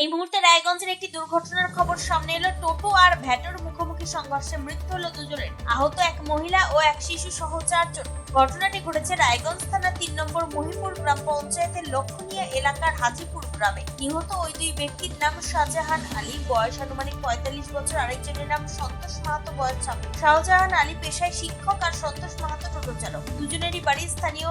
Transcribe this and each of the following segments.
এই মুহূর্তে রায়গঞ্জের একটি দুর্ঘটনার খবর সামনে এলো। টোটো আর ভ্যাটোর মুখোমুখি সংঘর্ষে মৃত্যু হলো দুজনের। আহত এক মহিলা ও এক শিশু সহ চারজন। ঘটনাটি ঘটেছে রায়গঞ্জ থানা তিন নম্বর মহিপুর গ্রাম পঞ্চায়েতের লক্ষণীয় এলাকার হাজিপুর গ্রামে। নিহত ওই দুই ব্যক্তির নাম শাহজাহান আলী, বয়স আনুমানিক পঁয়তাল্লিশ বছর। আরেকজনের নাম সন্তোষ মাহাতো, বয়স ছাব্বিশ শাহজাহান আলী পেশায় শিক্ষক আর সন্তোষ মাহাতো টোটো চালক দুজনেরই বাড়ি স্থানীয়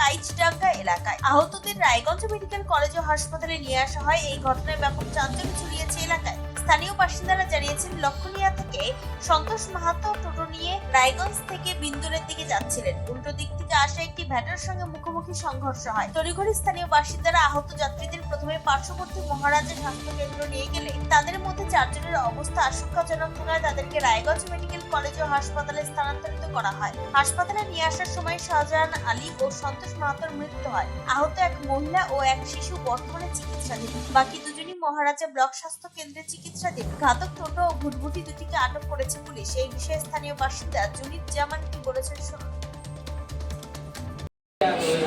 কাইচডাঙ্গা এলাকায়। আহতদের রায়গঞ্জ মেডিকেল কলেজ ও হাসপাতালে নিয়ে আসা হয়। এই ঘটনায় ব্যাপক চাঞ্চল্য ছড়িয়েছে এলাকায়। স্থানীয় বাসিন্দারা জানিয়েছেন, লক্ষণীয়া থেকে সন্তোষ মাহাতো টোটো নিয়ে রায়গঞ্জ থেকে বিন্দুরের দিকে যাচ্ছিলেন। উল্টো দিক থেকে আসা একটি ভ্যাটার সঙ্গে মুখোমুখি সংঘর্ষ হয়। তড়িঘড়ি স্থানীয় বাসিন্দারা আহত যাত্রীদের প্রথমে পার্শ্ববর্তী মহারাজের স্বাস্থ্য কেন্দ্র নিয়ে গেলে তাদের মধ্যে চারজনের অবস্থা আশঙ্কাজনক থাকায় তাদেরকে রায়গঞ্জ মেডিকেল কলেজ ও হাসপাতালে স্থানান্তরিত করা হয়। হাসপাতালে নিয়ে আসার সময় শাহজাহান আলী ও সন্তোষ মাহাতোর মৃত্যু হয়। আহত এক মহিলা ও এক শিশু বর্তমানে চিকিৎসাধীন। বাকি দুজনই মহারাজা ব্লক স্বাস্থ্য কেন্দ্রে চিকিৎসাধীন। ঘাতক টোটো ও ভুটভুটি দুটিকে আটক করেছে পুলিশ। এই বিষয়ে স্থানীয় বাসিন্দা জুনিত জামান কি বলেছেন শুনুন।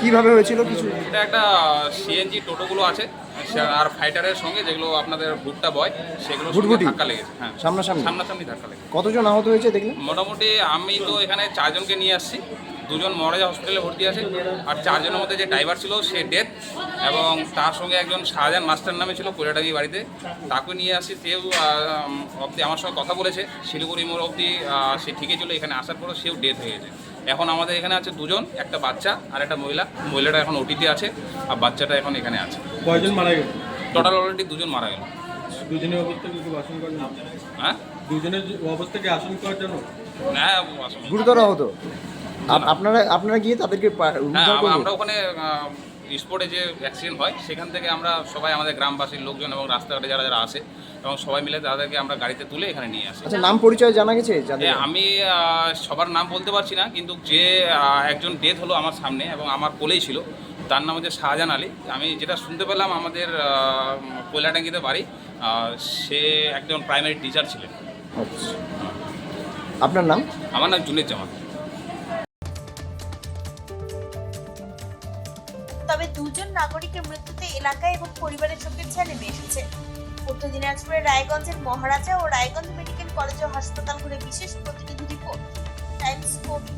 কীভাবে হয়েছিল কিছু? এটা একটা সিএনজি টোটোগুলো আছে। আর ফাইটারের সঙ্গে যেগুলো আপনাদের ভুট্টা বয় সেগুলো ভুটভুটি? ধাক্কা লেগেছে। হ্যাঁ সামনাসামনি? সামনাসামনি ধাক্কা লেগেছে। কতজন আহত হয়েছে দেখলেন? মোটামুটি আমি তো এখানে চারজনকে নিয়ে আসছি। দুজন মহারাজা হসপিটালে ভর্তি আছে। আর চারজনের মধ্যে যে ড্রাইভার ছিল সে ডেথ এবং তার সঙ্গে একজন শাহজাহান মাস্টার নামে ছিল কৈরাটাগি বাড়িতে। তাকে নিয়ে আসি সেও অবধি আমার সঙ্গে কথা বলেছে। শিলিগুড়ি মোড় অবধি সে ঠিকই ছিল এখানে আসার পরও সেও ডেথ হয়ে গেছে। এখন আমাদের এখানে আছে দুজন একটা বাচ্চা আর একটা মহিলা। মহিলাটা এখন ওটিতে আছে আর বাচ্চাটা এখন এখানে আছে। কয়জন মারা গেল টোটাল অলরেডি দুজন মারা গেল। দুজনের অবস্থা কি খুব আশঙ্কার হ্যাঁ? দুজনের যে অবস্থা কি আশঙ্কার জন্য হ্যাঁ আসুন। গুরুতর আহত। আপ- আপনারা আপনারা গিয়ে তাদেরকে পা- হ্যাঁ উদ্ধার আম- করলেন আমরা ওখানে স্পটে যে অ্যাক্সিডেন্ট হয় সেখান থেকে আমরা সবাই আমাদের গ্রামবাসীর লোকজন এবং রাস্তাঘাটে যারা যারা আসে এবং সবাই মিলে তাদেরকে আমরা গাড়িতে তুলে এখানে নিয়ে আসি। আচ্ছা নাম পরিচয় জানা গেছে যাদের? এ, আমি আহ, সবার নাম বলতে পারছি না কিন্তু যে আহ, একজন ডেথ হলো আমার সামনে এবং আমার কোলেই ছিল। তার নাম হচ্ছে শাহজাহান আলী। আমি যেটা শুনতে পেলাম আমাদের আহ, কয়লাটাঙ্গিতে বাড়ি সে একজন প্রাইমারি টিচার ছিলেন। আচ্ছা। আপনার নাম? আমার নাম জুনেদ জামান তবে দুজন নাগরিকের মৃত্যুতে এলাকা এবং পরিবারের চোখের ছায়া নেমে এসেছে। উত্তর দিনাজপুরের রায়গঞ্জের মহারাজা ও রায়গঞ্জ মেডিকেল কলেজ ও হাসপাতাল ঘুরে বিশেষ প্রতিনিধি রিপোর্ট টাইমস ফোর্টিন